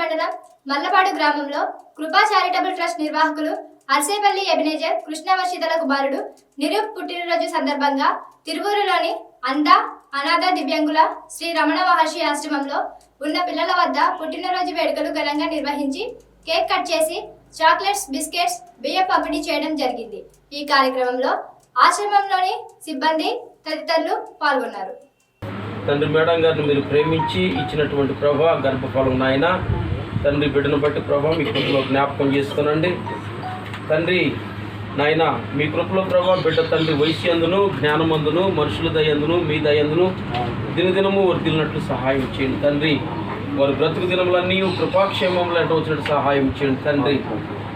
మండలం మల్లపాడు గ్రామంలో కృపా చారిటబుల్ ట్రస్ట్ నిర్వాహకులు అర్సేపల్లి ఎబినేజర్ కృష్ణవర్షితల కుమారుడు నిరూప్ పుట్టినరోజు సందర్భంగా తిరువూరులోని అంద అనాథ దివ్యాంగుల శ్రీ రమణ మహర్షి ఆశ్రమంలో ఉన్న పిల్లల వద్ద పుట్టినరోజు వేడుకలు ఘనంగా నిర్వహించి కేక్ కట్ చేసి చాక్లెట్స్ బిస్కెట్స్ బియ్యం పంపిణీ చేయడం జరిగింది. ఈ కార్యక్రమంలో ఆశ్రమంలోని సిబ్బంది తదితరులు పాల్గొన్నారు. తండ్రి మేడం గారిని మీరు ప్రేమించి ఇచ్చినటువంటి ప్రభా గర్భఫలం నాయన. తండ్రి బిడ్డను బట్టి ప్రభా మీ కృపలో జ్ఞాపకం చేసుకునండి. తండ్రి నాయన మీ కృపలో ప్రభా బిడ్డ తండ్రి వయసు అందును జ్ఞానమందును మనుషుల దయందును మీ దయందును దినదినము వర్దిలినట్లు సహాయం చేయండి. తండ్రి వారి బ్రతుకు దినములన్నీ కృపాక్షేమములు అంటే వచ్చినట్టు సహాయం చేయండి తండ్రి.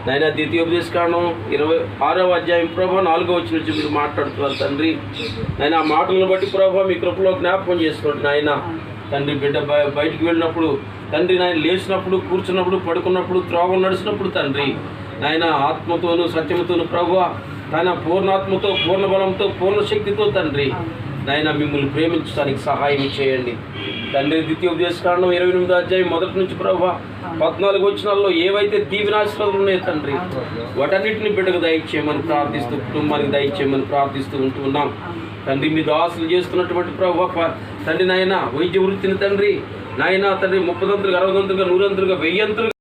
నాయన ద్వితీయోపదేశ కారణం ఇరవై ఆరవ అధ్యాయం ప్రభా నాలుగో వచ్చిన నుంచి మీరు మాట్లాడుతున్నారు తండ్రి. నాయన ఆ మాటలను బట్టి ప్రభా మీ కృపలో జ్ఞాపకం చేసుకోండి నాయన. తండ్రి బిడ్డ బయ- బయటికి వెళ్ళినప్పుడు తండ్రి నాయన లేచినప్పుడు కూర్చున్నప్పుడు పడుకున్నప్పుడు త్రోవ నడిచినప్పుడు తండ్రి. నాయన ఆత్మతోను సత్యముతోను ప్రభు నాయన పూర్ణాత్మతో పూర్ణ బలంతో పూర్ణ శక్తితో తండ్రి. నాయన మిమ్మల్ని ప్రేమించడానికి సహాయం చేయండి. తండ్రి ద్వితీయ కారణం ఇరవై ఎనిమిదో అధ్యాయం మొదటి నుంచి ప్రభా పద్నాలుగు వచ్చినాల్లో ఏవైతే దీవినాశనాలు ఉన్నాయో తండ్రి వాటన్నిటిని బిడ్డకు దయచేయమని ప్రార్థిస్తూ కుటుంబానికి దయచేయమని ప్రార్థిస్తూ ఉంటూ ఉన్నాం. తండ్రి మీ ఆశలు చేస్తున్నటువంటి ప్రభు తండ్రి నాయన వైద్య వృత్తిని తండ్రి నాయన తండ్రి ముప్పదంతులుగా అరవదంతులుగా నూరంతులుగా వెయ్యంతులుగా